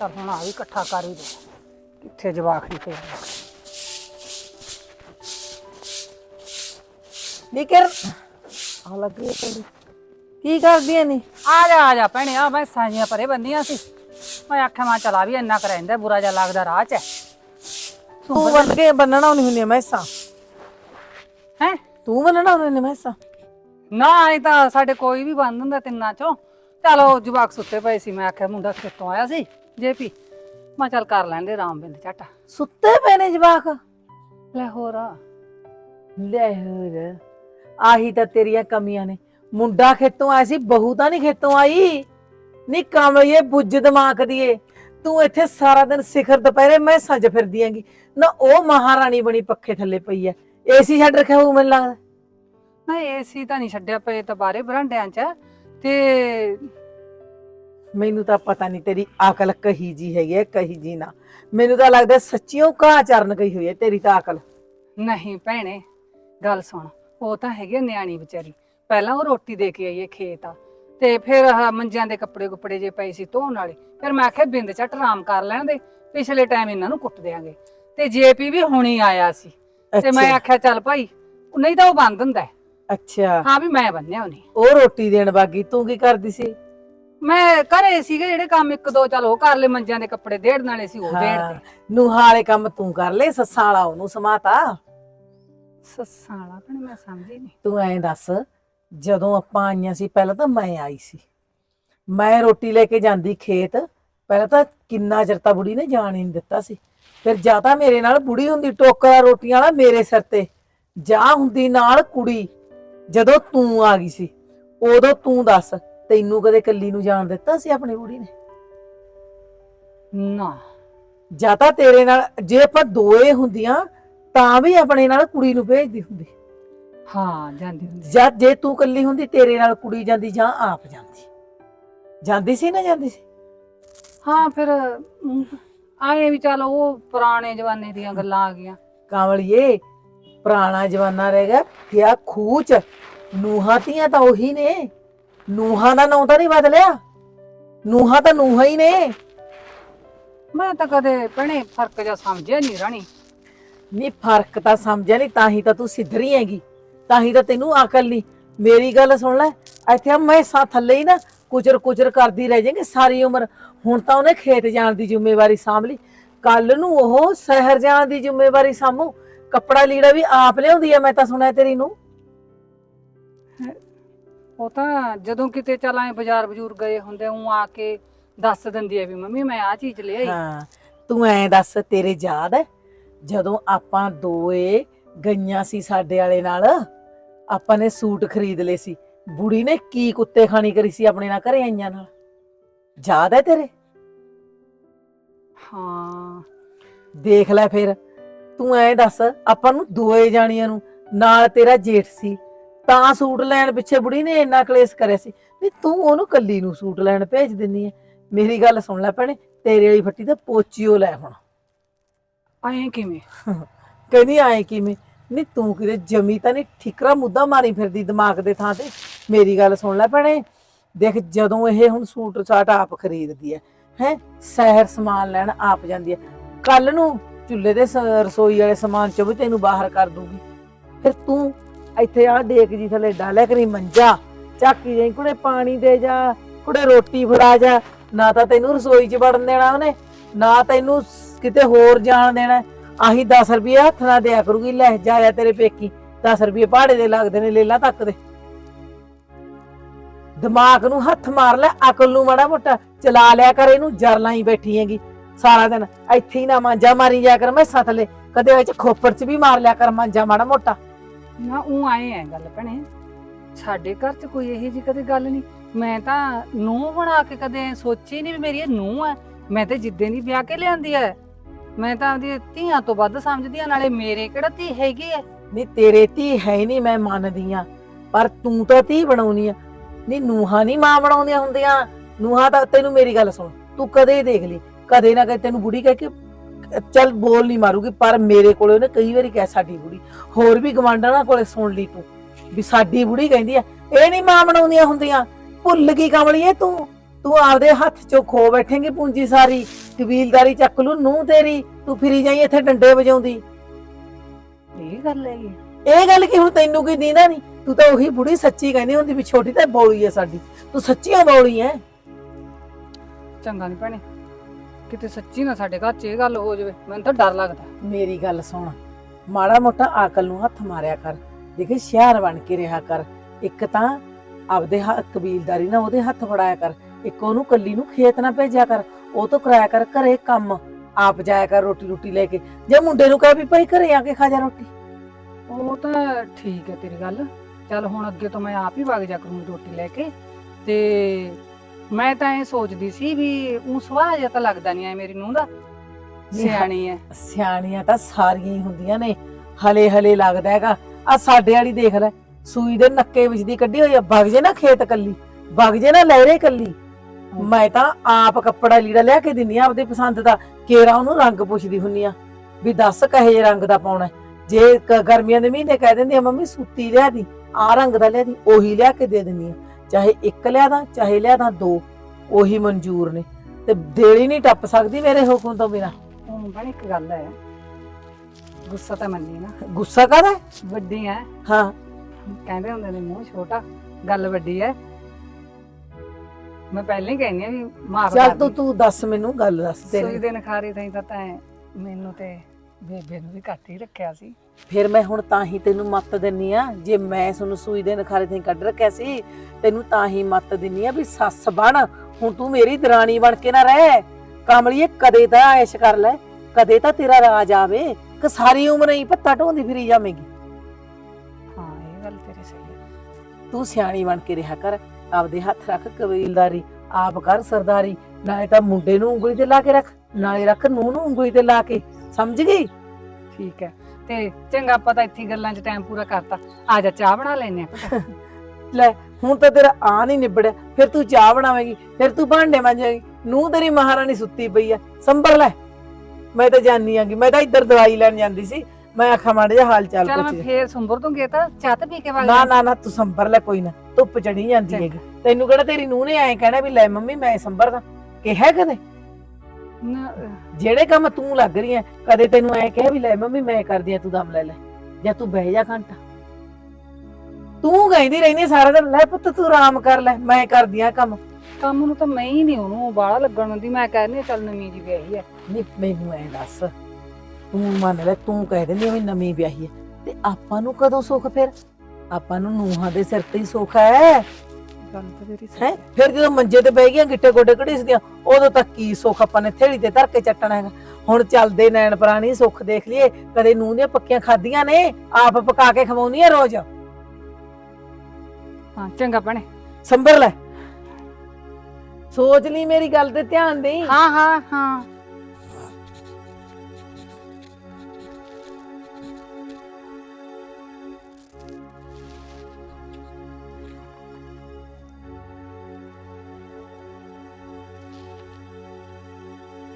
ਚੱਲ ਹੁਣ ਆ ਵੀ ਇਕੱਠਾ ਕਰ ਹੀ ਦੇ। ਕਿੱਥੇ ਜਵਾਖੜੀ ਤੇ ਨਿਕਰ। ਆ ਲੱਗੀ ਤੇਰੀ। ਕੀ ਕਰਦੀਆਂ ਨੀ? ਆ ਜਾ ਆ ਜਾ ਭੈਣੇ ਆ ਮੈਂ ਸਾਂਝੀਆਂ ਪਰੇ ਬੰਦੀਆਂ ਸੀ। ਮੈਂ ਆਖਿਆ ਮੈਂ ਚਲਾ ਵੀ ਇੰਨਾ ਕਰ ਰਹਿੰਦਾ ਬੁਰਾ ਜਿਹਾ ਲੱਗਦਾ ਰਾਹ 'ਚ। ਤੂੰ ਬੰਨ ਕੇ ਬੰਨਣਾ ਨਹੀਂ ਹੁੰਦੀਆਂ ਮੈਸਾਂ। ਹੈ? ਤੂੰ ਬੰਨਣਾ ਹੁੰਦੀਆਂ ਮੈਸਾਂ। ਨਾ ਇਹ ਤਾਂ ਸਾਡੇ ਕੋਈ ਵੀ ਬੰਦ ਹੁੰਦਾ ਤਿੰਨਾਂ ਚੋਂ। ਚਲੋ ਜਵਾਕ ਸੁੱਤੇ ਪਏ ਸੀ ਮੈਂ ਆਖਿਆ ਮੁੰਡਾ ਖੇਤੋਂ ਆਇਆ ਸੀ। ਜੇਪੀ ਮੈਂ ਚੱਲ ਕਰ ਲੈਂਦੇ ਰਾਮ ਬਿੰਦ ਝਟਾ। ਸੁੱਤੇ ਪਏ ਨੇ ਜਵਾਕ। ਲੈ ਹੋਰ। ਲੈ ਹੋਰ ਆਹੀ ਤਾਂ ਤੇਰੀਆਂ ਕਮੀਆਂ ਨੇ। ਮੁੰਡਾ ਖੇਤੋਂ ਆਇਆ ਸੀ ਬਹੂ ਤਾਂ ਨਹੀਂ ਖੇਤੋਂ ਆਈ। ਨੀ ਕਮਲੀਏ ਬੁੱਝ ਦਿਮਾਗ ਦੀਏ। ਤੂੰ ਇੱਥੇ ਸਾਰਾ ਦਿਨ ਸਿਖਰ ਦੁਪਹਿਰੇ ਮੈਂ ਸੱਜ ਫਿਰਦੀ ਆਂਗੀ ਨਾ ਉਹ ਮਹਾਰਾਣੀ ਬਣੀ ਪੱਖੇ ਥੱਲੇ ਪਈ ਐ। ਏਸੀ ਛੱਡ ਰੱਖਿਆ ਹੋਊ ਮੈਨੂੰ ਲੱਗਦਾ। ਨਹੀਂ ਏਸੀ ਤਾਂ ਨਹੀਂ ਛੱਡਿਆ ਪਏ ਤਾਂ ਬਾਰੇ ਬਰਾਂਡਿਆਂ 'ਚ। ਤੇ ਮੈਨੂੰ ਤਾਂ ਪਤਾ ਨਹੀਂ ਤੇਰੀ ਅਕਲ ਕਹੀ ਜੀ ਹੈਗੀ ਹੈ ਕਹੀ ਜੀ ਨਾ। ਮੈਨੂੰ ਤਾਂ ਲੱਗਦਾ ਸੱਚੀਓ ਘਾਹ ਚਰਨ ਗਈ ਹੋਈ ਹੈ ਤੇਰੀ ਤਾਂ ਅਕਲ। ਨਹੀਂ ਭੈਣੇ ਗੱਲ ਸੁਣ ਉਹ ਤਾਂ ਹੈਗੀ ਆ ਨਿਆਣੀ ਵਿਚਾਰੀ। ਪਹਿਲਾਂ ਉਹ ਰੋਟੀ ਦੇ ਕੇ ਆਈ ਹੈ ਖੇਤ ਆ ਤੇ ਫਿਰ ਆਹ ਮੰਜਿਆਂ ਦੇ ਕੱਪੜੇ ਕੁਪੜੇ ਜੇ ਪਏ ਸੀ ਧੋਣ ਵਾਲੇ ਫਿਰ ਮੈਂ ਆਖਿਆ ਬਿੰਦ ਝੱਟ ਆਰਾਮ ਕਰ ਲੈਣ ਦੇ ਪਿਛਲੇ ਟਾਈਮ ਇਹਨਾਂ ਨੂੰ ਕੁੱਟ ਦਿਆਂਗੇ। ਤੇ ਜੇਪੀ ਵੀ ਹੁਣੀ ਆਇਆ ਸੀ ਤੇ ਮੈਂ ਆਖਿਆ ਚੱਲ ਭਾਈ ਨਹੀਂ ਤਾਂ ਉਹ ਬੰਦ ਹੁੰਦਾ ਹੈ। ਅੱਛਾ। ਹਾਂ ਵੀ ਮੈਂ ਬੰਨਿਆ ਉਹਨੇ। ਉਹ ਰੋਟੀ ਦੇਣ ਬਾਗੀ ਤੂੰ ਕੀ ਕਰਦੀ ਸੀ? ਮੈਂ ਘਰੇ ਸੀਗੇ ਜਿਹੜੇ ਕੰਮ ਇੱਕ ਦੋ ਚੱਲ ਉਹ ਕਰ ਲਏ ਮੰਜਿਆਂ ਦੇ ਕੱਪੜੇ ਦੇੜਨ ਵਾਲੇ ਸੀ ਉਹ ਦੇੜ ਹਾਂ, ਨੂੰਹਾਂ ਵਾਲੇ ਕੰਮ ਤੂੰ ਕਰ ਲੈ ਸੱਸਾਂ ਵਾਲਾ ਉਹਨੂੰ ਸਮਾਤਾ। ਸੱਸਾਂ ਵਾਲਾ ਭੈਣੇ ਮੈਂ ਸਮਝੀ ਨਹੀਂ ਤੂੰ ਐਂ ਦੱਸ ਜਦੋਂ ਆਪਾਂ ਆਈਆਂ ਸੀ ਪਹਿਲਾਂ ਤਾਂ ਮੈਂ ਆਈ ਸੀ। ਮੈਂ ਰੋਟੀ ਲੈ ਕੇ ਜਾਂਦੀ ਖੇਤ ਪਹਿਲਾਂ ਤਾਂ ਕਿੰਨਾ ਚਿਰ ਤਾਂ ਬੁੜੀ ਨੇ ਜਾਣ ਹੀ ਨਹੀਂ ਦਿੱਤਾ ਸੀ। ਫਿਰ ਜਾਂ ਤਾਂ ਮੇਰੇ ਨਾਲ ਬੁੜੀ ਹੁੰਦੀ ਟੋਕਰਾ ਰੋਟੀਆਂ ਵਾਲਾ ਮੇਰੇ ਸਿਰ ਤੇ ਜਾਂ ਹੁੰਦੀ ਨਾਲ ਕੁੜੀ ਜਦੋਂ ਤੂੰ ਆ ਗਈ ਸੀ ਉਦੋਂ ਤੂੰ ਦੱਸ ਤੈਨੂੰ ਕਦੇ ਕੱਲੀ ਨੂੰ ਜਾਣ ਦਿੱਤਾ ਸੀ ਆਪਣੀ ਬੁੜੀ ਨੇ? ਨਾ। ਜਾਂ ਤਾਂ ਤੇਰੇ ਨਾਲ ਜੇ ਆਪਾਂ ਦੋਏ ਹੁੰਦੀਆਂ ਤਾਂ ਵੀ ਆਪਣੇ ਨਾਲ ਕੁੜੀ ਨੂੰ ਭੇਜਦੀ ਹੁੰਦੀ। ਹਾਂ ਜਾਂਦੀ ਹੁੰਦੀ। ਜੇ ਤੂੰ ਕੱਲੀ ਹੁੰਦੀ ਤੇਰੇ ਨਾਲ ਕੁੜੀ ਜਾਂਦੀ ਜਾਂ ਆਪ ਜਾਂਦੀ। ਜਾਂਦੀ ਸੀ ਨਾ ਜਾਂਦੀ ਸੀ? ਹਾਂ ਫਿਰ ਆਏ ਵੀ ਚੱਲ ਉਹ ਪੁਰਾਣੇ ਜਵਾਨੇ ਦੀਆਂ ਗੱਲਾਂ ਆ ਗਈਆਂ। ਕਾਂਵਲੀਏ ਪੁਰਾਣਾ ਜਵਾਨਾ ਰਹਿ ਗਿਆ ਕਿਆ ਖੂਚ ਨੂਹਾਂ ਤੀਆਂ ਤਾਂ ਉਹੀ ਨੇ। ਨੂਹਾਂ ਦਾ ਨਾਂ ਤਾਂ ਨਹੀਂ ਬਦਲਿਆ? ਨੂਹਾਂ ਤਾਂ ਨੂਹਾਂ ਹੀ ਨੇ। ਮੈਂ ਤਾਂ ਕਦੇ ਭੈਣੇ ਫ਼ਰਕ ਜਿਹਾ ਸਮਝਿਆ ਨਹੀਂ ਰਾਣੀ। ਨਹੀਂ ਫ਼ਰਕ ਤਾਂ ਸਮਝਿਆ ਨਹੀਂ ਤਾਂ ਹੀ ਤਾਂ ਤੂੰ ਸਿੱਧਰੀ ਹੈਗੀ। ਤਾਂ ਹੀ ਤਾਂ ਤੈਨੂੰ ਅਕਲ ਨਹੀਂ। ਮੇਰੀ ਗੱਲ ਸੁਣ ਲੈ ਇੱਥੇ ਮੈਂ ਸਾ ਥੱਲੇ ਹੀ ਨਾ ਕੁਚਰ ਕੁਚਰ ਕਰਦੀ ਰਹਿ ਜਾਏਗੀ ਸਾਰੀ ਉਮਰ। ਹੁਣ ਤਾਂ ਉਹਨੇ ਖੇਤ ਜਾਣ ਦੀ ਜ਼ਿੰਮੇਵਾਰੀ ਸਾਂਭ ਲਈ। ਕੱਲ ਨੂੰ ਉਹ ਸ਼ਹਿਰ ਜਾਣ ਦੀ ਜ਼ਿੰਮੇਵਾਰੀ ਸਾਂਭੂ। ਕੱਪੜਾ ਲੀੜਾ ਵੀ ਆਪ ਲਿਆਉਂਦੀ ਆ ਮੈਂ ਤਾਂ ਸੁਣਿਆ ਤੇਰੀ ਨੂੰ। ਉਹ ਤਾਂ ਜਦੋਂ ਕਿਤੇ ਚੱਲ ਆਏ ਬਾਜ਼ਾਰ ਬਜੂਰ ਗਏ ਹੁੰਦੇ ਉਹ ਆ ਕੇ ਦੱਸ ਦਿੰਦੀ ਹੈ ਵੀ ਮੰਮੀ ਮੈਂ ਆ ਚੀਜ਼ ਲਿਆਈ। ਹਾਂ ਤੂੰ ਐਂ ਦੱਸ ਤੇਰੇ ਯਾਦ ਹੈ ਜਦੋਂ ਆਪਾਂ ਦੋਏ ਗਈਆਂ ਸੀ ਸਾਡੇ ਵਾਲੇ ਨਾਲ ਆਪਾਂ ਨੇ ਸੂਟ ਖਰੀਦ ਲਏ ਸੀ। ਬੁੜੀ ਨੇ ਕੀ ਕੁੱਤੇ ਖਾਣੀ ਕਰੀ ਸੀ ਆਪਣੇ ਨਾਲ ਘਰੇ ਆਈਆਂ ਨਾਲ? ਯਾਦ ਹੈ ਤੇਰੇ? ਹਾਂ। ਦੇਖ ਲੈ ਫਿਰ ਤੂੰ ਐਂ ਦੱਸ ਆਪਾਂ ਨੂੰ ਦੋਏ ਜਾਣੀਆਂ ਨੂੰ ਨਾਲ ਤੇਰਾ ਜੇਠ ਸੀ। ਤਾਂ ਸੂਟ ਲੈਣ ਪਿੱਛੇ ਬੁੜੀ ਨੇ ਇੰਨਾ ਕਲੇਸ਼ ਕਰਿਆ ਸੀ। ਨਹੀਂ ਤੂੰ ਉਹਨੂੰ ਕੱਲੀ ਨੂੰ ਸੂਟ ਲੈਣ ਭੇਜ ਦਿੰਨੀ ਐ। ਮੇਰੀ ਗੱਲ ਸੁਣ ਲੈ ਭੈਣੇ ਤੇਰੇ ਵਾਲੀ ਫੱਟੀ ਤੇ ਪੋਚੀਓ ਲੈ ਹੁਣ। ਐਂ ਕਿਵੇਂ? ਕਹਿੰਦੀ ਆਏ ਕਿਵੇਂ? ਨਹੀਂ ਤੂੰ ਕਿਤੇ ਜਮੀ ਤਾਂ ਨਹੀਂ ਠਿਕਰਾ ਮੁੱਦਾ ਮਾਰੀ ਫਿਰਦੀ ਦਿਮਾਗ ਦੇ ਥਾਂ ਤੇ। ਮੇਰੀ ਗੱਲ ਸੁਣ ਲੈ ਭੈਣੇ ਦੇਖ ਜਦੋਂ ਇਹ ਹੁਣ ਸੂਟ ਸਾਟ ਆਪ ਖਰੀਦਦੀ ਹੈ ਹੈ ਸਹਿਰ ਸਮਾਨ ਲੈਣ ਆਪ ਜਾਂਦੀ ਹੈ ਕੱਲ ਨੂੰ ਚੁੱਲ੍ਹੇ ਦੇ ਸ- ਰਸੋਈ ਵਾਲੇ ਸਮਾਨ ਚੋਂ ਵੀ ਤੈਨੂੰ ਬਾਹਰ ਕਰ ਦੂਗੀ। ਫਿਰ ਤੂੰ ਇੱਥੇ ਆ ਡੇਕ ਜੀ ਥੱਲੇ ਡਾਲਿਆ ਕਰੀ ਮੰਜਾ, ਚਾਕੀ ਜਾਈ, ਕੁੜੇ ਪਾਣੀ ਦੇ ਜਾ, ਕੁੜੇ ਰੋਟੀ ਫੜਾ ਜਾ, ਨਾ ਤਾਂ ਤੈਨੂੰ ਰਸੋਈ 'ਚ ਵੜਨ ਦੇਣਾ ਉਹਨੇ, ਨਾ ਤੈਨੂੰ ਕਿਤੇ ਹੋਰ ਜਾਣ ਦੇਣਾ। ਆਹੀ 10 ਰੁਪਏ ਹੱਥ ਨਾਲ ਦਿਆ ਕਰੂਗੀ, ਲੈ ਜਾਇਆ ਤੇਰੇ ਪੇਕੀ 10 ਰੁਪਏ ਪਹਾੜੇ ਦੇ ਲੱਗਦੇ ਨੇ ਲੇਲਾ ਤੱਕ ਦੇ। ਦਿਮਾਗ ਨੂੰ ਹੱਥ ਮਾਰ ਲੈ, ਅਕਲ ਨੂੰ ਮਾੜਾ ਮੋਟਾ, ਚਲਾ ਲਿਆ ਕਰ, ਇਹਨੂੰ ਜਰਲਾਂ ਹੀ ਬੈਠੀ ਹੈਗੀ। ਸਾਰਾ ਦਿਨ ਇੱਥੇ ਹੀ ਨਾ ਮਾਂਜਾ ਮਾਰੀ ਜਾ ਕਰ, ਮੈਂ ਸਤਲੇ ਕਦੇ ਵਿੱਚ ਖੋਪਰ 'ਚ ਵੀ ਮਾਰ ਲਿਆ ਕਰ, ਮਾਂਜਾ ਮਾੜਾ ਮੋਟਾ। ਨਾ ਉਹ ਆਏ ਐ ਗੱਲ ਭੈਣੇ। ਸਾਡੇ ਘਰ 'ਚ ਕੋਈ ਇਹੀ ਜੀ ਕਦੇ ਗੱਲ ਨਹੀਂ। ਮੈਂ ਤਾਂ ਨੂੰਹ ਬਣਾ ਕੇ ਕਦੇ ਸੋਚੀ ਨਹੀਂ ਵੀ ਮੇਰੀ ਇਹ ਨੂੰਹ ਹੈ ਮੈਂ ਤੇ ਜਿੱਦੇ ਦੀ ਵਿਆਹ ਕੇ ਲਿਆਂਦੀ ਹੈ ਮੈਂ ਤਾਂ ਆਪਦੀ ਧੀਆਂ ਤੋਂ ਵੱਧ ਸਮਝਦੀ ਆ, ਨਾਲੇ ਮੇਰੇ ਕਿਹੜਾ ਧੀ ਹੈਗੀ ਐ ਨਹੀਂ, ਤੇਰੇ ਧੀ ਹੈ ਹੀ ਨਹੀਂ, ਮੈਂ ਮੰਨਦੀ ਆ। ਪਰ ਤੂੰ ਤਾਂ ਧੀ ਬਣਾਉਣੀ ਆ। ਨਹੀਂ, ਨੂਹਾਂ ਨਹੀਂ ਮਾਂ ਬਣਾਉਂਦੀਆਂ ਹੁੰਦੀਆਂ। ਨੂਹਾਂ ਤਾਂ ਤੈਨੂੰ ਮੇਰੀ ਗੱਲ ਸੁਣ। ਤੂੰ ਕਦੇ ਦੇਖ ਲਈ। ਕਦੇ ਨਾ ਕਦੇ ਤੈਨੂੰ ਬੁੜੀ ਕਹਿ ਕੇ ਚੱਲ ਬੋਲ ਨਹੀਂ ਮਾਰੂਗੀ ਪਰ ਮੇਰੇ ਕੋਲੇ ਉਹਨੇ ਕਈ ਵਾਰੀ ਕਿਹਾ ਸਾਡੀ ਬੁੜੀ। ਹੋਰ ਵੀ ਗਵਾਂਢਾਂ ਕੋਲੇ ਸੁਣ ਲਈ ਤੂੰ ਵੀ ਸਾਡੀ ਬੁੜੀ ਕਹਿੰਦੀ ਆ ਇਹ ਨਹੀਂ ਮਾਂ ਬਣਾਉਂਦੀਆਂ ਹੁੰਦੀਆਂ। ਭੁੱਲ ਗਈ ਕਮਲੀਏ ਤੂੰ। ਤੂੰ ਆਪਦੇ ਹੱਥ ਚੋਂ ਖੋ ਬੈਠੇਂਗੀ ਪੂੰਜੀ ਸਾਰੀ ਕਬੀਲਦਾਰੀ ਚੱਕ ਲੂ ਨੂੰ ਤੇਰੀ ਤੂੰ ਫਿਰੀ ਜਾਈ ਇੱਥੇ ਡੰਡੇ ਵਜਾਉਂਦੀ। ਇਹ ਗੱਲ ਹੈਗੀ ਇਹ ਗੱਲ ਕੀ ਹੁਣ ਤੈਨੂੰ ਕੋਈ ਦੀਂਦਾ ਨਹੀਂ ਤੂੰ ਤਾਂ ਉਹੀ ਬੁੜੀ ਸੱਚੀ ਕਹਿੰਦੀ ਹੁੰਦੀ ਵੀ ਛੋਟੀ ਤਾਂ ਬੌਲੀ ਹੈ ਸਾਡੀ। ਤੂੰ ਸੱਚੀਆਂ ਬੌਲੀ ਹੈ ਚੰਗਾ ਨਹੀਂ ਭੈਣੇ। ਕਿਤੇ ਸੱਚੀ ਨਾ ਸਾਡੇ ਘਰ 'ਚ ਇਹ ਗੱਲ ਹੋ ਜਾਵੇ ਮੈਨੂੰ ਤਾਂ ਡਰ ਲੱਗਦਾ। ਮੇਰੀ ਗੱਲ ਸੁਣ ਮਾੜਾ ਮੋਟਾ ਆਕਲ ਨੂੰ ਹੱਥ ਮਾਰਿਆ ਕਰ ਦੇਖੇ ਸ਼ਹਿਰ ਬਣ ਕੇ ਰਿਹਾ ਕਰ ਇੱਕ ਤਾਂ ਆਪਦੇ ਹੱਥ ਕਬੀਲਦਾਰੀ ਨਾਲ ਉਹਦੇ ਹੱਥ ਫੜਾਇਆ ਕਰ ਇੱਕ ਉਹਨੂੰ ਕੱਲੀ ਨੂੰ ਖੇਤ ਨਾ ਭੇਜਿਆ ਕਰ ਉਹ ਤੋਂ ਕਰਾਇਆ ਕਰ ਘਰੇ ਕੰਮ ਆਪ ਜਾਇਆ ਕਰ ਰੋਟੀ ਰੋਟੀ ਲੈ ਕੇ ਜੇ ਮੁੰਡੇ ਨੂੰ ਕਹਿ ਵੀ ਭਾਈ ਘਰੇ ਆ ਕੇ ਖਾ ਜਾ ਰੋਟੀ। ਉਹ ਤਾਂ ਠੀਕ ਹੈ ਤੇਰੀ ਗੱਲ ਚੱਲ ਹੁਣ ਅੱਗੇ ਤੋਂ ਮੈਂ ਆਪ ਹੀ ਵਗ ਜਾ ਕਰੂੰਗੀ ਰੋਟੀ ਲੈ ਕੇ ਤੇ ਮੈਂ ਤਾਂ ਇਹ ਸੋਚਦੀ ਸੀ ਵੀ ਉਹ ਸੁਭਾਅ ਜਿਹਾ ਤਾਂ ਲੱਗਦਾ ਨਹੀਂ ਐ ਮੇਰੀ ਨੂੰਹ ਦਾ। ਸਿਆਣੀ ਐ। ਸਿਆਣੀਆਂ ਤਾਂ ਸਾਰੀਆਂ ਹੀ ਹੁੰਦੀਆਂ ਨੇ। ਹਲੇ ਹਲੇ ਲੱਗਦਾ ਹੈਗਾ ਆ ਸਾਡੇ ਵਾਲੀ ਦੇਖ ਲੈ ਸੂਈ ਦੇ ਨੱਕੇ ਵਿੱਚ ਦੀ ਕੱਢੀ ਹੋਈ ਆ ਵਗ ਜੇ ਨਾ ਖੇਤ ਕੱਲੀ ਵਗ ਜੇ ਨਾ ਲਹਿਰੇ ਕੱਲੀ। ਮੈਂ ਤਾਂ ਆਪ ਕੱਪੜਾ ਲੀੜਾ ਲਿਆ ਕੇ ਦਿੰਨੀ ਆ ਆਪਦੀ ਪਸੰਦ ਦਾ ਕੇਰਾ ਉਹਨੂੰ ਰੰਗ ਪੁੱਛਦੀ ਹੁੰਨੀ ਆ ਵੀ ਦੱਸ ਕਹੇ ਜਿਹੇ ਰੰਗ ਦਾ ਪਾਉਣਾ। ਜੇ ਕ- ਗਰਮੀਆਂ ਦੇ ਮਹੀਨੇ ਕਹਿ ਦਿੰਦੀ ਆ ਮੰਮੀ ਸੂਤੀ ਲਿਆ ਦੀ ਆ ਰੰਗ ਦਾ ਲਿਆ ਦੀ ਉਹੀ ਲਿਆ ਕੇ ਦੇ ਦਿੰਨੀ ਆ। ਚਾਹੇ ਇੱਕ ਲਿਆ ਦਾਂ ਚਾਹੇ ਲਿਆ ਦਾਂ ਦੋ ਉਹੀ ਮਨਜ਼ੂਰ ਨੇ। ਤੇ ਦੇਲੀ ਨਹੀਂ ਟੱਪ ਸਕਦੀ ਮੇਰੇ ਹੁਕਮ ਤੋਂ ਬਿਨਾ। ਹੁਣ ਬਣ ਇੱਕ ਗੱਲ ਹੈ ਗੁੱਸਾ ਤਾਂ ਮੰਨੀ ਨਾ। ਗੁੱਸਾ ਕਾਹਦਾ? ਹੈ? ਵੱਡੀ ਐ ਹਾਂ। ਕਹਿੰਦੇ ਹੁੰਦੇ ਨੇ ਮੂੰਹ ਛੋਟਾ ਗੱਲ ਵੱਡੀ ਐ ਮੈਂ ਪਹਿਲਾਂ ਹੀ ਕਹਿੰਦੀ ਆ ਵੀ ਮਾਫ ਚੱਲ ਤੂੰ ਤੂੰ ਦੱਸ ਮੈਨੂੰ ਗੱਲ ਦੱਸ ਸੂਈ ਤੇਰੀ। ਦੇ ਨਖਾਰੇ ਤਾਂ ਤੈਂ ਮੈਨੂੰ ਤੇ ਬੇਬੇ ਨੂੰ ਵੀ ਘੱਟ ਹੀ ਰੱਖਿਆ ਸੀ। ਫਿਰ ਮੈਂ ਹੁਣ ਤਾਂ ਹੀ ਤੈਨੂੰ ਮੱਤ ਦਿੰਨੀ ਆ ਜੇ ਮੈਂ ਤੁਹਾਨੂੰ ਸੂਈ ਦੇ ਨਖਾਰੇ ਤੇ ਕੱਢ ਰੱਖਿਆ ਸੀ ਤੈਨੂੰ ਤਾਂ ਹੀ ਮੱਤ ਦਿੰਨੀ ਆ ਵੀ ਸੱਸ ਬਣ ਹੁਣ ਤੂੰ ਮੇਰੀ ਦਰਾਣੀ ਬਣ ਕੇ ਨਾ ਰਹਿ। ਕਮਲੀਏ ਕਦੇ ਤਾਂ ਐਸ਼ ਕਰ ਲੈ ਕਦੇ ਤਾਂ ਤੇਰਾ ਰਾਜ ਆਵੇ ਕਿ ਸਾਰੀ ਉਮਰ ਹੀ ਪੱਤਾ ਢੋਂਦੀ ਫਿਰੀ ਜਾਵੇਂਗੀ। ਹਾਂ ਇਹ ਗੱਲ ਤੇਰੀ ਸਹੀ ਹੈ। ਤੂੰ ਸਿਆਣੀ ਬਣ ਕੇ ਰਿਹਾ ਕਰ ਆਪਦੇ ਹੱਥ ਰੱਖ ਕਬੀਲਦਾਰੀ ਆਪ ਕਰ ਸਰਦਾਰੀ ਨਾਲੇ ਤਾਂ ਮੁੰਡੇ ਨੂੰ ਉਂਗਲੀ ਤੇ ਲਾ ਕੇ ਰੱਖ ਨਾਲੇ ਰੱਖ ਨੂੰ ਨੂੰ ਉਂਗਲੀ ਤੇ ਲਾ ਕੇ। ਸਮਝ ਗਈ? ਠੀਕ ਹੈ। ਤੇ ਚੰਗਾ ਪਤਾ ਇੱਥੇ ਗੱਲਾਂ 'ਚ ਟਾਈਮ ਪੂਰਾ ਕਰਤਾ। ਆ ਜਾ ਚਾਹ ਬਣਾ ਲੈਨੇ ਆ ਲੈ ਹੁਣ ਤਾਂ ਤੇਰਾ ਆ ਨਹੀਂ ਨਿਬੜਿਆ। ਫਿਰ ਤੂੰ ਚਾਹ ਬਣਾਵੇਂਗੀ ਫਿਰ ਤੂੰ ਭਾਂਡੇ ਮਾਂਜੇਗੀ। ਨੂੰ ਤੇਰੀ ਮਹਾਰਾਣੀ ਸੁੱਤੀ ਪਈ ਆ। ਸੰਭਲ ਲੈ। ਮੈਂ ਤਾਂ ਜਾਣੀ ਆਂਗੀ। ਮੈਂ ਤਾਂ ਇੱਧਰ ਦਵਾਈ ਲੈਣ ਜਾਂਦੀ ਸੀ। ਮੈਂ ਆਖਾਂ ਮਾੜੇ ਜਿਹਾ ਹਾਲ ਚਾਲ ਚਲ ਮੈਂ ਫੇਰ ਸੁੰਬਰ ਦੂੰਗੀ ਤਾਂ ਚਾਹ ਤਾਂ ਪੀ ਕੇ ਵਗ ਨਾ ਨਾ ਨਾ ਤੂੰ ਸੰਭਰ ਲੈ ਕੋਈ ਨਾ। ਧੁੱਪ ਚੜੀ ਜਾਂਦੀ। ਹੈਗੀ। ਤੈਨੂੰ ਕਿਹੜਾ ਤੇਰੀ ਨੂੰਹ ਨੇ ਐਂ ਕਹਿਣਾ ਵੀ ਲੈ ਮੰਮੀ ਮੈਂ ਸੰਭਰਦਾ। ਕਿਹਾ ਕਦੇ? ਨਾ, ਜਿਹੜੇ ਕੰਮ ਤੂੰ ਲੱਗ ਰਹੀ ਐ ਕਦੇ ਤੈਨੂੰ ਐ ਕਹਿ ਵੀ ਲੈ ਮੰਮੀ ਮੈਂ ਕਰਦੀ ਆ ਤੂੰ ਦਮ ਲੈ ਲੈ। ਜਾਂ ਤੂੰ ਬਹਿ ਜਾ ਘੰਟਾ। ਤੂੰ ਕਹਿੰਦੀ ਰਹਿੰਦੀ ਸਾਰਾ ਦਿਨ ਲੈ ਪੁੱਤ ਤੂੰ ਆਰਾਮ ਕਰ ਲੈ ਮੈਂ ਕਰਦੀ ਆ ਕੰਮ। ਕੰਮ ਨੂੰ ਤਾਂ ਮੈਂ ਹੀ ਨਹੀਂ ਉਹਨੂੰ ਬਾਹਲਾ ਲੱਗਣ ਦਿੰਦੀ ਮੈਂ ਕਹਿੰਦੀ ਹਾਂ, ਚੱਲ ਨਵੀਂ ਜੀ ਵਿਆਹੀ ਹੈ ਨਹੀਂ ਮੈਨੂੰ ਐ ਦੱਸ ਤੂੰ ਮੰਨ ਲੈ ਤੂੰ ਕਹਿ ਦਿੰਦੀ ਵੀ ਨਵੀਂ ਵਿਆਹੀ ਹੈ ਤੇ ਆਪਾਂ ਨੂੰ ਕਦੋਂ ਸੁੱਖ ਫਿਰ? ਆਪਾਂ ਨੂੰ ਨੂੰਹਾਂ ਦੇ ਸਿਰ ਤੇ ਹੀ ਸੁੱਖ ਹੈ ਗੱਲ ਤਾਂ ਤੇਰੀ ਸਹੀ ਹੈ? ਫਿਰ ਜਦੋਂ ਮੰਜੇ ਤੇ ਬਹਿ ਗਈਆਂ ਗਿੱਟੇ ਗੋਡੇ ਘੜੀਸਦੀਆਂ ਉਦੋਂ ਤੱਕ ਕੀ ਸੁੱਖ ਆਪਾਂ ਨੇ ਥੇੜੀ ਤੇ ਧਰ ਕੇ ਚੱਟਣਾ ਹੈਗਾ। ਹੁਣ ਚੱਲਦੇ ਨੈਣ ਪ੍ਰਾਣੀ ਸੁੱਖ ਦੇਖ ਲਈਏ ਕਦੇ ਨੂੰਹ ਦੀਆਂ ਪੱਕੀਆਂ ਖਾਧੀਆਂ ਨੇ ਆਪ ਪਕਾ ਕੇ ਖਵਾਉਣੀ ਆ ਰੋਜ਼। ਹਾਂ ਚੰਗਾ ਭੈਣੇ। ਸੰਭਰ ਲੈ। ਸੋਚ ਲਈ ਮੇਰੀ ਗੱਲ ਤੇ ਧਿਆਨ ਦੇਈ। ਹਾਂ ਹਾਂ ਹਾਂ।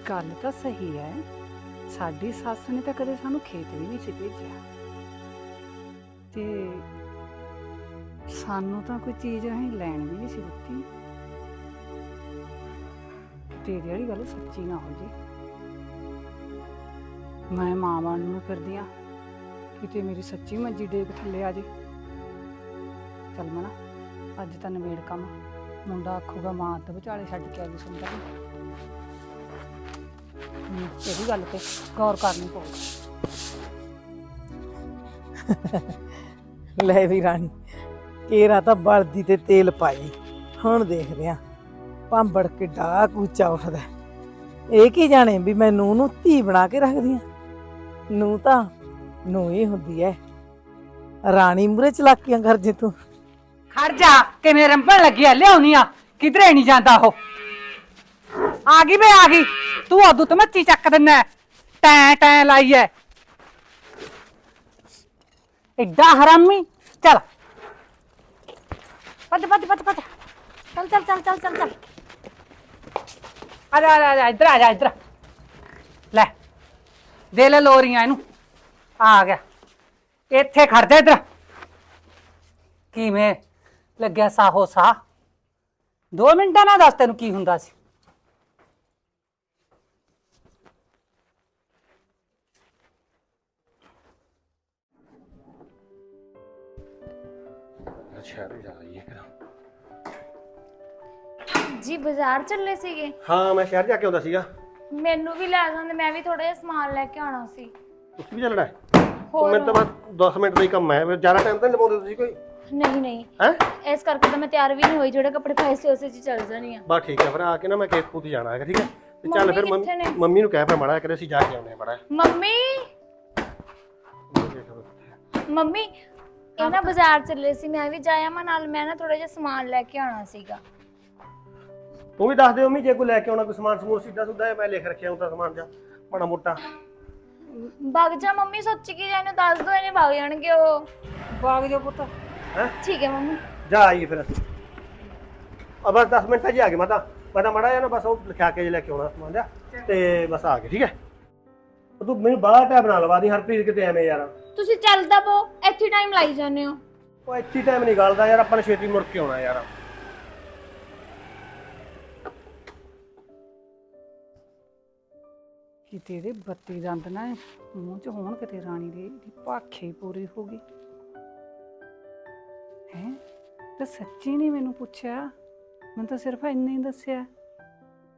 ਗੱਲ ਤਾਂ ਸਹੀ ਹੈ। ਸਾਡੀ ਸੱਸ ਨੇ ਤਾਂ ਕਦੇ ਸਾਨੂੰ ਖੇਤ ਵੀ ਨਹੀਂ ਸੀ ਭੇਜਿਆ। ਤੇ ਸਾਨੂੰ ਤਾਂ ਕੋਈ ਚੀਜ਼ ਅਸੀਂ ਲੈਣ ਵੀ ਨਹੀਂ ਸੀ ਦਿੱਤੀ। ਤੇਰੀ ਵਾਲੀ ਗੱਲ ਸੱਚੀ ਨਾ ਹੋ ਜੇ। ਮੈਂ ਮਾਂ ਬਣ ਨੂੰ ਫਿਰਦੀ ਆ। ਕਿਤੇ ਮੇਰੀ ਸੱਚੀ ਮੰਜੀ ਡੇਕ ਥੱਲੇ ਆ ਜੇ। ਚੱਲ ਮਨਾ, ਅੱਜ ਤਾਂ ਨਵੇੜ ਕੰਮ ਮੁੰਡਾ ਆਖੂਗਾ, ਮਾਂ ਤੇ ਵਿਚਾਲੇ ਛੱਡ ਕੇ ਆ ਗਈ ਸੁਣਦਾ ਹੂੰ ਇਹਦੀ ਗੱਲ ਤੇ ਗੌਰ ਕਰਨੀ ਪਊਗੀ ਲੈ ਵੀ ਰਾਣੀ ਕੇਰਾ ਤਾਂ ਬਲਦੀ ਤੇ ਤੇਲ ਪਾਈ। ਹੁਣ ਦੇਖਦੇ ਆ ਭਾਂਬੜ ਕਿੱਡਾ ਕੂਚਾ ਉੱਠਦਾ ਇਹ ਕੀ ਜਾਣੇ ਵੀ ਮੈਂ ਨੂੰਹ ਨੂੰ ਧੀ ਬਣਾ ਕੇ ਰੱਖਦੀ ਆ? ਨੂੰ ਤਾਂ ਨੂੰ ਹੀ ਹੁੰਦੀ ਐ। ਰਾਣੀ ਮੂਰੇ ਚਲਾਕੀਆਂ ਕਰ ਜੇ ਤੂੰ। ਖੜ ਜਾ ਕਿਵੇਂ ਰੰਪਣ ਲੱਗੀ ਆ ਲਿਆਉਣੀ ਆ। ਕਿਧਰੇ ਨਹੀਂ ਜਾਂਦਾ ਉਹ। ਆ ਗਈ ਬੇ ਆ ਗਈ। ਤੂੰ ਉਦੋਂ ਤੇ ਮੱਚੀ ਚੱਕ ਦਿੰਨਾ ਟੈਂ ਟੈਂ ਲਾਈ ਐ ਐਡਾ ਹਰਾਮੀ। ਚੱਲ। ਭੱਜ ਭੱਜ ਭੱਜ ਭੱਜ। ਚੱਲ ਚੱਲ ਚੱਲ ਚੱਲ ਚੱਲ ਚੱਲ। ਆ ਜਾ ਆ ਜਾ, ਆ ਇੱਧਰ ਆ ਜਾ ਇੱਧਰ। ਲੈ। ਦੇ ਲੈ ਲੋਰੀਆਂ ਇਹਨੂੰ। ਆ ਗਿਆ। ਇੱਥੇ ਖੜ ਜਾ ਇੱਧਰ। ਕਿਵੇਂ ਲੱਗਿਆ ਸਾਹੋ ਸਾਹ? ਦੋ ਮਿੰਟਾਂ ਨਾਲ ਦੱਸ ਤੈਨੂੰ ਕੀ ਹੁੰਦਾ ਸੀ। ਸ਼ਹਿਰ ਜਾ ਆਈਏ ਫਿਰ ਜੀ ਬਾਜ਼ਾਰ ਚੱਲੇ ਸੀਗੇ? ਹਾਂ ਮੈਂ ਸ਼ਹਿਰ ਜਾ ਕੇ ਆਉਂਦਾ ਸੀਗਾ। ਮੈਨੂੰ ਵੀ ਲੈ ਜਾਂਦੇ ਮੈਂ ਵੀ ਥੋੜਾ ਜਿਹਾ ਸਮਾਨ ਲੈ ਕੇ ਆਉਣਾ ਸੀ। ਤੁਸੀਂ ਵੀ ਚੱਲਣਾ ਹੈ? ਹੋਰ? ਮੈਨੂੰ ਤਾਂ ਬਸ 10 ਮਿੰਟ ਦਾ ਹੀ ਕੰਮ ਹੈ। ਫਿਰ ਜ਼ਿਆਦਾ ਟਾਈਮ ਤਾਂ ਨਹੀਂ ਲਵਾਉਂਦੇ ਤੁਸੀਂ ਕੋਈ? ਨਹੀਂ ਨਹੀਂ। ਹੈ? ਇਸ ਕਰਕੇ ਤਾਂ ਮੈਂ ਤਿਆਰ ਵੀ ਨਹੀਂ ਹੋਈ ਜਿਹੜੇ ਕੱਪੜੇ ਪਾਏ ਸੀ ਉਸੇ 'ਚ ਹੀ ਚੱਲ ਜਾਣੀ ਆ। ਬਸ ਠੀਕ ਹੈ ਫਿਰ ਆ ਕੇ ਨਾ ਮੈਂ ਖੇਤ ਖੂਤ ਜਾਣਾ ਹੈਗਾ ਠੀਕ ਹੈ? ਤੇ ਚੱਲ ਮੰਮੀ ਫਿਰ ਕਿੱਥੇ ਨੇ? ਮੰਮੀ ਮੰਮੀ ਨੂੰ ਕਹਿ ਫਿਰ ਮੜਾ ਕਰੇ ਅਸੀਂ ਜਾ ਕੇ ਆਉਂਦੇ ਹਾਂ ਬੜਾ ਮੰਮੀ? ਮੰਮੀ ਇਹ ਨਾ ਬਾਜ਼ਾਰ ਚੱਲੇ ਸੀ ਮੈਂ ਵੀ ਜਾਇਆ ਮੈਂ ਨਾਲ ਮੈਂ ਨਾ ਥੋੜਾ ਜਿਹਾ ਸਮਾਨ ਲੈ ਕੇ ਆਉਣਾ ਸੀਗਾ। ਤੂੰ ਵੀ ਦੱਸ ਦੇ ਮੰਮੀ ਜੇ ਕੋਈ ਲੈ ਕੇ ਆਉਣਾ ਕੋਈ ਸਮਾਨ ਸਮੂਨ ਸਿੱਧਾ ਸੁੱਧਾ ਹੈ ਮੈਂ ਲਿਖ ਰੱਖਿਆ ਹੁੰਦਾ ਸਮਾਨ ਜਾ ਬੜਾ ਮੋਟਾ। ਵਗ ਜਾ ਮੰਮੀ ਸੱਚ ਕੀ ਜਾ ਇਹਨੂੰ ਦੱਸ ਦੋ ਇਹਨੇ ਵਗ ਜਾਣਗੇ ਉਹ। ਬਾਗ ਜੋ ਪੁੱਤ। ਠੀਕ ਹੈ ਮੰਮੀ। ਜਾ ਆਈਏ ਫਿਰ। ਆ ਬਸ 10 ਮਿੰਟ ਜੀ ਆ ਗਏ ਮੈਂ ਤਾਂ ਮੈਂ ਤਾਂ ਮੜਾ ਜਾ ਨਾ ਬਸ ਉਹ ਲਿਖਾ ਕੇ ਜੇ ਲੈ ਕੇ ਆਉਣਾ ਸਮਾਨ ਜਾ ਤੇ ਬਸ ਆ ਗਏ ਠੀਕ ਹੈ? ਉਹ ਤੂੰ ਮੈਨੂੰ ਬਾਹਰ ਟਾਈਮ ਬਣਾ ਲਵਾ ਦੀ ਹਰਪ੍ਰੀਤ ਕਿਤੇ ਐਵੇਂ ਯਾਰ। ਤੁਸੀਂ ਚੱਲਦਾ ਪੋ ਇੱਥੇ ਟਾਈਮ ਲਾਈ ਜਾਂਦੇ ਹੋ। ਉਹ ਇੱਥੇ ਟਾਈਮ ਨਹੀਂ ਗਲਦਾ ਯਾਰ ਆਪਾਂ ਨੇ ਛੇਤੀ ਮੁੜ ਕੇ ਆਉਣਾ ਯਾਰ। ਕਿਤੇ ਦੇ ਬੱਤੀ ਦੰਦ ਨਾ ਮੂੰਹ ਚ ਹੋਣ ਕਿਤੇ ਰਾਣੀ ਦੇ ਦੀ ਭਾਖੇ ਹੀ ਪੂਰੀ ਹੋ ਗਈ। ਹੈ? ਤੇ ਸੱਚੀ ਨਹੀਂ ਮੈਨੂੰ ਪੁੱਛਿਆ ਮੈਂ ਤਾਂ ਸਿਰਫ ਇੰਨਾ ਹੀ ਦੱਸਿਆ।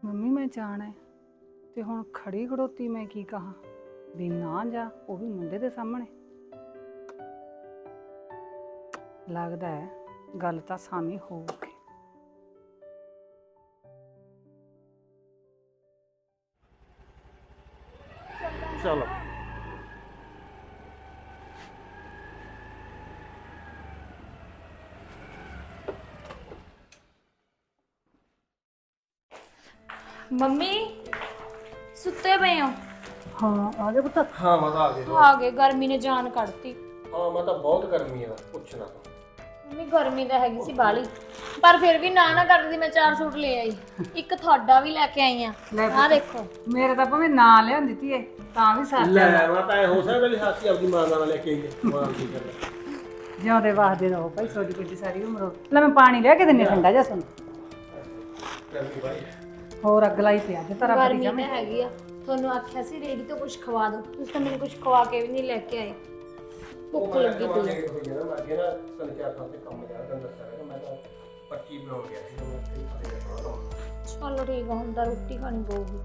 ਮੰਮੀ ਮੈਂ ਜਾਣਾ ਹੈ। ਤੇ ਹੁਣ ਖੜੀ ਖੜੋਤੀ ਮੈਂ ਕੀ ਕਹਾਂ? ਵੀ ਨਾ ਜਾ ਉਹ ਵੀ ਮੁੰਡੇ ਦੇ ਸਾਹਮਣੇ। ਲੱਗਦਾ ਹੈ ਗੱਲ ਤਾਂ ਸਾਮੀ ਹੋਊਗੀ। ਚਲੋ। ਮੰਮੀ ਸੁੱਤੇ ਪਏ ਹੋ। ਹਾਂ ਆ ਗਿਆ ਪੁੱਤ। ਹਾਂ ਮੈਂ ਤਾਂ ਆ ਗਿਆ ਆ ਗਏ ਗਰਮੀ ਨੇ ਜਾਨ ਕੱਢਤੀ। ਹਾਂ ਮੈਂ ਤਾਂ ਬਹੁਤ ਗਰਮੀ ਆ ਪੁੱਛਣਾ ਤਾਂ। ਮੰਮੀ ਗਰਮੀ ਤਾਂ ਹੈਗੀ ਸੀ ਬਾਲੀ ਪਰ ਫਿਰ ਵੀ ਨਾ ਨਾ ਕਰਦੀ ਮੈਂ ਚਾਰ ਸੂਟ ਲੈ ਆਈ। ਇੱਕ ਤੁਹਾਡਾ ਵੀ ਲੈ ਕੇ ਆਈ ਆ। ਲੈ ਆ ਦੇਖੋ। ਮੇਰੇ ਤਾਂ ਭਾਵੇਂ ਨਾਂ ਲਿਆਂਦੀ ਤੀ ਏ ਤਾਂ ਵੀ ਸਰ ਲੈ ਮੈਂ ਤਾਂ ਇਹ ਹੋ ਸਕਦਾ ਵੀ ਹਾਸੀ ਆਪਦੀ ਮਾਂ ਨਾਲ ਲੈ ਕੇ ਆਈਏ। ਮਾਂ ਦੀ ਗੱਲ। ਜਿਉਂਦੇ ਵਾਸਦੇ ਰਹੋ ਭਾਈ ਸੋਡੀ ਕਿੱਡੀ ਸਾਰੀ ਉਮਰ ਲੈ ਮੈਂ ਪਾਣੀ ਲਿਆ ਕੇ ਦਿੰਨੀ ਠੰਡਾ ਜਿਹਾ ਸੁਣ। ਗਰਮੀ ਬਾਈ। ਹੋਰ ਅੱਗ ਲਾਈ ਪਿਆ ਜੇ ਤਰਾ ਗਰਮੀ ਤਾਂ ਹੈਗੀ ਆ। ਤੁਹਾਨੂੰ ਆਖਿਆ ਸੀ ਰੇੜੀ ਤੋਂ ਕੁਝ ਖਵਾ ਦਿਓ ਤੁਸੀਂ ਤਾਂ ਮੈਨੂੰ ਕੁਝ ਖਵਾ ਕੇ ਵੀ ਨਹੀਂ ਲੈ ਕੇ ਆਏ। ਭੁੱਖ ਲੱਗੀ ਪਈ। ਹੈ ਹੋਈ ਨਾ ਮੈਂ ਅੱਗੇ ਨਾ ਤਿੰਨ ਚਾਰ ਸਾਲ ਤੇ ਕੰਮ ਕਰ ਤੈਨੂੰ ਦੱਸਿਆ ਹੈਗਾ, ਮੈਂ ਤਾਂ ਪੱਚੀ ਬਣਾਉਣ ਗਿਆ ਸੀ ਮੈਂ ਤੇ ਖਾਣੇ ਦਾ ਥੋੜਾ ਕੰਮ ਚਲੋ ਠੀਕ ਆ ਹੁਣ ਤਾਂ ਰੋਟੀ ਖਾਣੀ ਪਊਗੀ।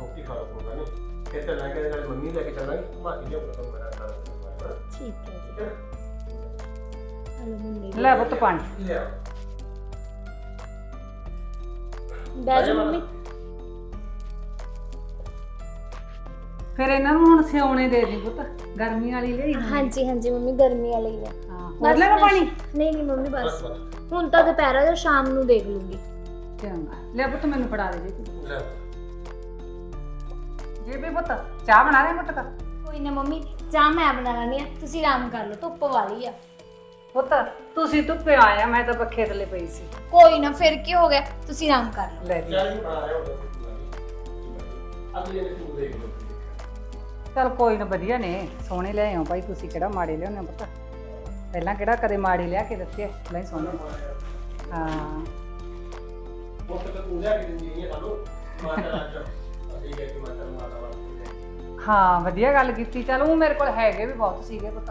ਰੋਟੀ ਖਾ ਲਓ ਕੋਈ ਨਹੀਂ। ਫਿਰ ਚੱਲਾਂਗੇ ਨਾਲ ਮੰਮੀ ਲੈ ਕੇ ਚੱਲਾਂਗੇ। ਮਾਂ ਜੀ ਨੂੰ ਤਾਂ ਮੇਰਾ ਪੀਣਾ ਠੀਕ ਹੈ ਜੀ। ਠੀਕ ਹੈ। ਹਲੋ ਲੈ ਪੁੱਤ ਪਾਣੀ। ਲਿਆ ਬਹਿ ਜਾ ਮੰਮੀ। ਫਿਰ ਇਹਨਾਂ ਨੂੰ ਹੁਣ ਸਿਉਣੇ ਦੇ ਦੀ ਪੁੱਤ ਗਰਮੀ ਵਾਲੀ ਲਈ ਹਾਂਜੀ ਹਾਂਜੀ ਮੰਮੀ ਗਰਮੀ ਵਾਲੀ ਹੈ ਹਾਂ ਹੋਰ ਲੈਣਾ ਪਾਣੀ? ਨਹੀਂ ਨਹੀਂ ਮੰਮੀ ਬਸ। ਹੁਣ ਤਾਂ ਦੁਪਹਿਰਾ ਜਾਂ ਸ਼ਾਮ ਨੂੰ ਦੇਖ ਲੂੰਗੀ। ਚੰਗਾ। ਲੈ ਪੁੱਤ ਮੈਨੂੰ ਫੜਾ ਦੇ ਜੀ। ਲੈ। ਜੀ ਵੀ ਪੁੱਤ ਚਾਹ ਬਣਾ ਰਹੇ ਪੁੱਤ ਕੋਈ ਨਾ ਮੰਮੀ ਚਾਹ ਮੈਂ ਬਣਾ ਲੈਣੀ ਆ। ਤੁਸੀਂ ਆਰਾਮ ਕਰ ਲਓ ਧੁੱਪ ਵਾਲੀ ਆ। ਪੁੱਤ ਤੁਸੀਂ ਧੁੱਪੇ ਆਇਆ ਮੈਂ ਤਾਂ ਪੱਖੇ ਥੱਲੇ ਪਈ ਸੀ। ਕੋਈ ਨਾ ਫਿਰ ਕੀ ਹੋ ਗਿਆ? ਤੁਸੀਂ ਆਰਾਮ ਕਰ ਲਓ। ਲੈ ਜੀ। ਚਾਹ ਹੀ ਬਣਾ ਰਿਹਾ ਹੁੰਦਾ ਅਗਲੇ ਨੇ ਤੂੰ ਦੇਖ ਲਓ। ਚਲ ਕੋਈ ਨਾ ਵਧੀਆ ਨੇ। ਸੋਹਣੇ ਲਿਆਏ ਹੋ ਭਾਈ ਤੁਸੀਂ ਕਿਹੜਾ ਮਾੜੇ ਲਿਆਉਂਦੇ ਹੋ ਪੁੱਤ? ਪਹਿਲਾਂ ਕਿਹੜਾ ਕਦੇ ਮਾੜੇ ਲਿਆ ਕੇ ਦਿੱਤੇ ਲੈ ਸੋਹਣੇ। ਹਾਂ। ਉਹ ਤਾਂ ਤੂੰ ਲਿਆ ਕੇ ਦਿੰਦੀ ਨਹੀਂ ਸਾਨੂੰ ਮਾਤਾ ਅੱਜ ਅਸੀਂ ਗਏ ਕਿ ਮਾਤਾ ਨੂੰ ਮਾਤਾ ਵਾਸਤੇ ਹਾਂ ਵਧੀਆ ਗੱਲ ਕੀਤੀ। ਚਲ ਉਹ ਮੇਰੇ ਕੋਲ ਹੈਗੇ ਵੀ ਬਹੁਤ ਸੀਗੇ ਪੁੱਤ।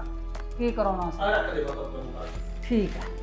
ਕੀ ਕਰਾਉਣਾ ਸੀ? ਆ ਰੱਖ ਦੇ ਬਾਬਾ ਤੁਹਾਨੂੰ ਠੀਕ ਹੈ